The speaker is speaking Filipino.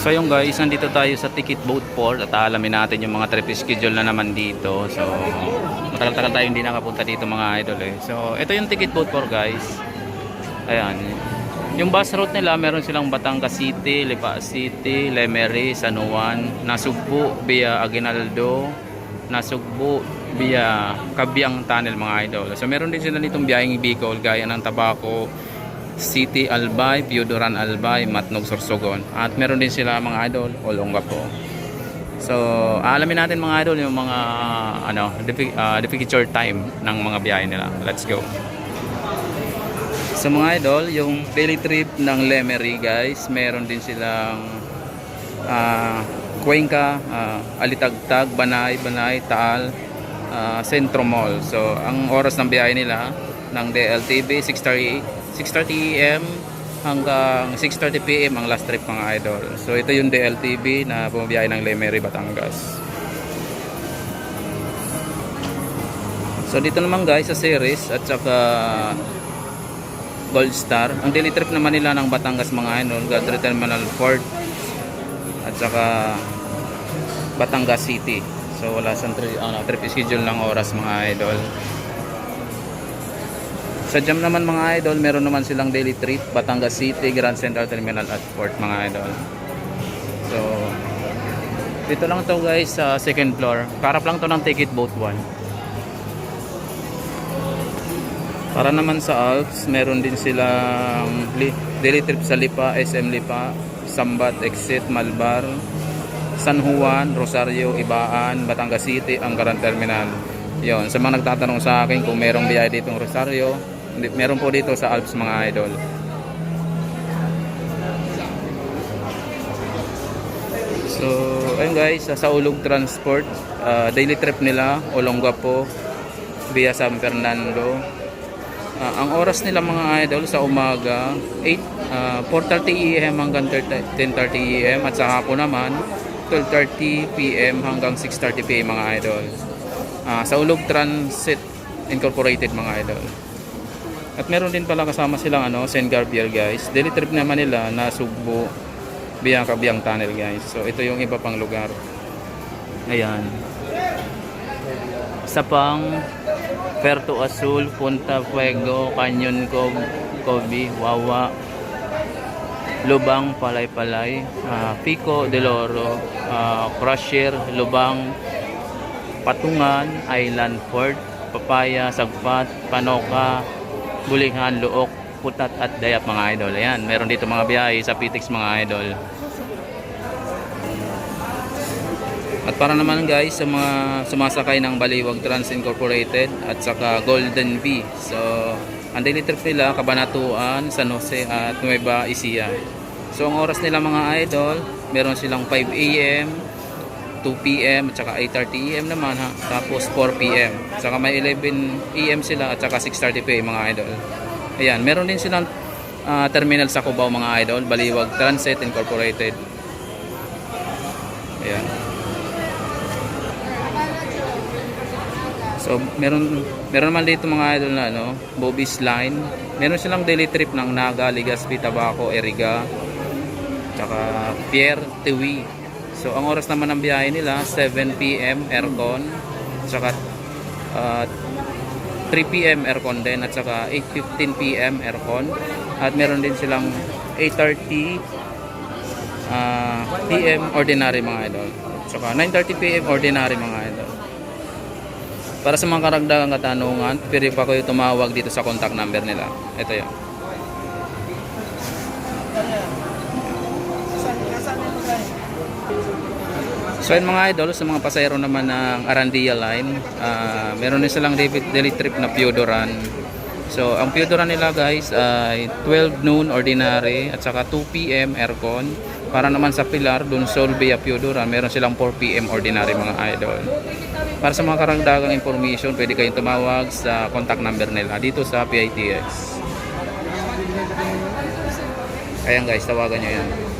So yung guys, nandito tayo sa Ticket Boat Port at alamin natin yung mga trip schedule na naman dito. So matagal-tagal tayo hindi nakapunta dito mga idol eh. So ito yung Ticket Boat Port guys. Ayan. Yung bus route nila, meron silang Batangas City, Lipa City, Lemery, San Juan, Nasugbu via Aguinaldo, Nasugbu via Kabyang Tunnel mga idol. So meron din sila nitong biyaheng Bicol gaya ng Tabaco, City Albay, Piodoran Albay, Matnog Sorsogon. At meron din sila mga idol, Olongapo. So, aalamin natin mga idol yung mga ano, defi- ah, departure time ng mga biyahe nila. Let's go. So mga idol, yung daily trip ng Lemery guys, meron din silang ah, Cuenca, ah, Alitagtag, Banay, Banay, Taal, ah, Centro Mall. So ang oras ng biyahe nila ng DLTV 6:30 6:30 AM hanggang 6:30 PM ang last trip mga idol. So ito yung DLTV na bumabiyahe ng Lemery, Batangas. So dito naman guys sa series at saka Gold Star. Ang daily trip naman nila ng Batangas mga idol, Godre Terminal Port at saka Batangas City. So wala sa tri, ano, trip schedule ng oras mga idol. Sa jam naman mga idol, meron naman silang daily trip Batangas City, Grand Central Terminal at Port mga idol. So dito lang to guys sa second floor. Karap lang to ng Ticket Boat 1. Para naman sa Alps, meron din silang li- daily trip sa Lipa, SM Lipa, Sambat, Exit, Malbar, San Juan, Rosario, Ibaan, Batangas City, ang Grand Terminal. Yon, sa mga nagtatanong sa akin kung merong biyahe ditong Rosario, meron po dito sa Alps mga idol. So, ayun guys, sa Ulog Transport, ah, daily trip nila, Olongapo, via San Fernando. Ah, ang oras nila mga idol sa umaga, 8, ah, 4.30 AM hanggang 30 10.30 AM at sa hapon naman, 12.30 PM hanggang 6.30 PM mga idol. Ah, sa Ulog Transit Incorporated mga idol. At meron din pala kasama silang ano, Saint Gabriel guys. Daily trip naman nila na Sugbo, Biyang Kabyang Tunnel guys. So ito yung iba pang lugar. Ayan. Sa pang Puerto Azul, Punta Fuego, Canyon Cove, Kobe, Wawa, Lubang, Palay-Palay, ah, Pico de Loro, ah, Crusher, Lubang, Patungan, Island Fort, Papaya, Sagpat, Panoka, Bulihan, Luok, Putat at Dayap mga idol. Ayan, meron dito mga biyahe sa Pitix mga idol. At para naman guys sa mga sumasakay ng Baliwag Trans Incorporated at saka Golden V. So, ang daily trip nila, Kabanatuan, San Jose at Nueva Ecija. So, ang oras nila mga idol, meron silang 5 a.m., 2 p.m. at saka 8.30 a.m. naman ha. Tapos 4 p.m. Saka may 11 a.m. sila at saka 6.30 p.m. mga idol. Ayan, meron din silang ah, terminal sa Cubao mga idol, Baliwag Transit Incorporated. Ayan. So, meron meron naman dito mga idol na ano, Bobby's Line. Meron silang daily trip ng Naga, Legazpi, Tabaco, Eriga, tsaka Pierre, Tiwi. So, ang oras naman ng biyahe nila, 7 p.m. aircon, tsaka ah, 3 p.m. aircon din, at saka 8.15 p.m. aircon. At meron din silang 8.30 ah, p.m. ordinary mga idol. Tsaka 9.30 p.m. ordinary mga idol. Para sa mga karagdagang katanungan, pwede pa kayo tumawag dito sa contact number nila. Ito yun. So yun mga idol, sa mga pasayro naman ng Arandia Line, ah, meron din silang daily trip na Piodoran. So ang Piodoran nila guys ay 12 noon ordinary at saka 2 p.m. aircon. Para naman sa Pilar, dun Sol via Piodoran, meron silang 4 p.m. ordinary mga idol. Para sa mga karagdagang information, pwede kayong tumawag sa contact number nila dito sa PITX. Ayan guys, tawagan nyo yan.